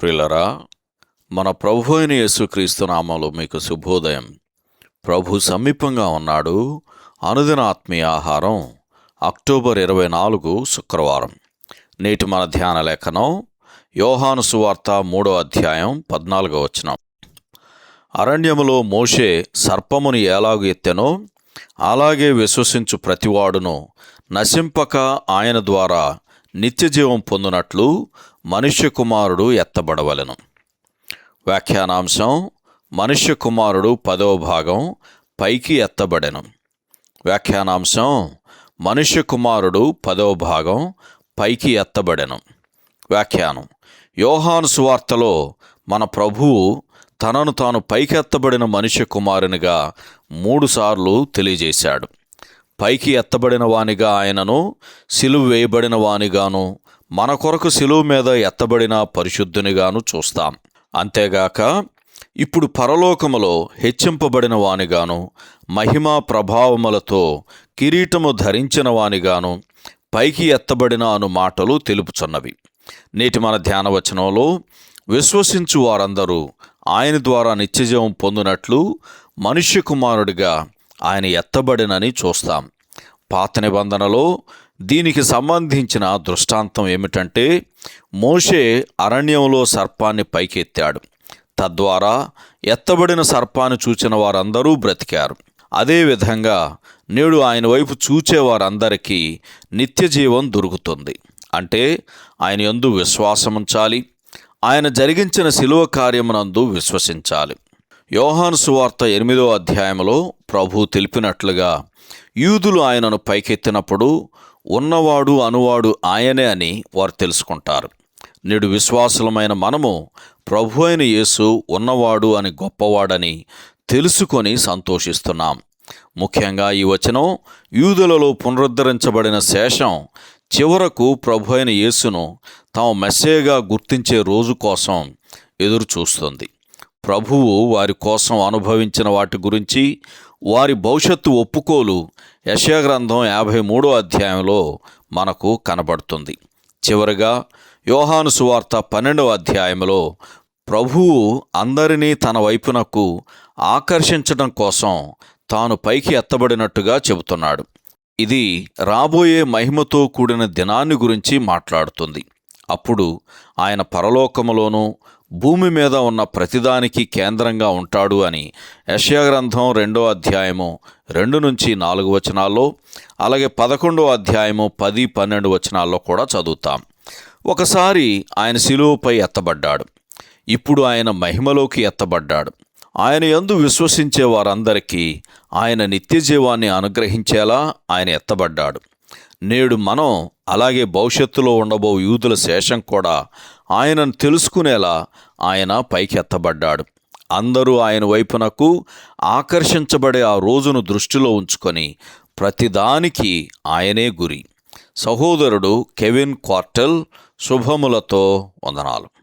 ప్రిలరా మన ప్రభు అయిన యేసుక్రీస్తు నామంలో మీకు శుభోదయం. ప్రభు సమీపంగా ఉన్నాడు. అనుదిన ఆత్మీయ ఆహారం అక్టోబర్ ఇరవై నాలుగు శుక్రవారం. నేటి మన ధ్యాన లేఖనం యోహాను సువార్త మూడో అధ్యాయం పద్నాలుగో వచనం. అరణ్యములో మోషే సర్పమును ఎలాగు ఎత్తెనో అలాగే విశ్వసించు ప్రతివాడును నశింపక ఆయన ద్వారా నిత్యజీవం పొందునట్లు మనుష్య కుమారుడు ఎత్తబడవలెను. వ్యాఖ్యానాంశం మనుష్య కుమారుడు పదవ భాగం పైకి ఎత్తబడెను. వ్యాఖ్యానాంశం మనుష్య కుమారుడు పదవ భాగం పైకి ఎత్తబడెను. వ్యాఖ్యానం యోహాను సువార్తలో మన ప్రభువు తనను తాను పైకెత్తబడిన మనుష్య కుమారునిగా మూడుసార్లు తెలియజేశాడు. పైకి ఎత్తబడిన వానిగా ఆయనను సిలువు వేయబడిన వానిగాను మన కొరకు సిలువు మీద ఎత్తబడిన పరిశుద్ధునిగాను చూస్తాం. అంతేగాక ఇప్పుడు పరలోకములో హెచ్చింపబడిన వానిగాను మహిమా ప్రభావములతో కిరీటము ధరించిన వానిగాను పైకి ఎత్తబడిన అను మాటలు తెలుపుచున్నవి. నేటి మన ధ్యానవచనంలో విశ్వసించు వారందరూ ఆయన ద్వారా నిత్యజీవం పొందినట్లు మనుష్య కుమారుడిగా ఆయన ఎత్తబడినని చూస్తాం. పాత నిబంధనలో దీనికి సంబంధించిన దృష్టాంతం ఏమిటంటే మోషే అరణ్యంలో సర్పాన్ని పైకెత్తాడు. తద్వారా ఎత్తబడిన సర్పాన్ని చూచిన వారందరూ బ్రతికారు. అదేవిధంగా నేడు ఆయన వైపు చూచే వారందరికీ నిత్యజీవం దొరుకుతుంది. అంటే ఆయన యందు విశ్వాసముంచాలి. ఆయన జరిగించిన శిలువ కార్యమునందు విశ్వసించాలి. యోహాను సువార్త ఎనిమిదో అధ్యాయంలో ప్రభు తెలిపినట్లుగా యూదులు ఆయనను పైకెత్తినప్పుడు ఉన్నవాడు అనువాడు ఆయనే అని వారు తెలుసుకుంటారు. నేడు విశ్వాసులమైన మనము ప్రభు అయిన యేసు ఉన్నవాడు అని గొప్పవాడని తెలుసుకొని సంతోషిస్తున్నాం. ముఖ్యంగా ఈ వచనం యూదులలో పునరుద్ధరించబడిన శేషం చివరకు ప్రభు అయిన యేసును తాము మెస్సేగా గుర్తించే రోజు కోసం ఎదురు చూస్తుంది ప్రభువు వారి కోసం అనుభవించిన వాటి గురించి వారి భవిష్యత్తు ఒప్పుకోలు యశగ్రంథం యాభై మూడో అధ్యాయంలో మనకు కనబడుతుంది. చివరిగా యోహాను సువార్త పన్నెండవ అధ్యాయంలో ప్రభువు అందరినీ తన వైపునకు ఆకర్షించడం కోసం తాను పైకి ఎత్తబడినట్టుగా చెబుతున్నాడు. ఇది రాబోయే మహిమతో కూడిన దినాన్ని గురించి మాట్లాడుతుంది. అప్పుడు ఆయన పరలోకములోనూ భూమి మీద ఉన్న ప్రతిదానికి కేంద్రంగా ఉంటాడు అని యశ్యాగ్రంథం రెండో అధ్యాయము రెండు నుంచి నాలుగు వచనాల్లో అలాగే పదకొండో అధ్యాయము పది పన్నెండు వచనాల్లో కూడా చదువుతాం. ఒకసారి ఆయన శిలువపై ఎత్తబడ్డాడు. ఇప్పుడు ఆయన మహిమలోకి ఎత్తబడ్డాడు. ఆయన యందు విశ్వసించే వారందరికీ ఆయన నిత్యజీవాన్ని అనుగ్రహించేలా ఆయన ఎత్తబడ్డాడు. నేడు మనం అలాగే భవిష్యత్తులో ఉండబో యూదుల శేషం కూడా ఆయనను తెలుసుకునేలా ఆయన పైకెత్తబడ్డాడు. అందరూ ఆయన వైపునకు ఆకర్షించబడే ఆ రోజును దృష్టిలో ఉంచుకొని ప్రతిదానికి ఆయనే గురి. సహోదరుడు కెవిన్ క్వార్టెల్ శుభములతో వందనాలు.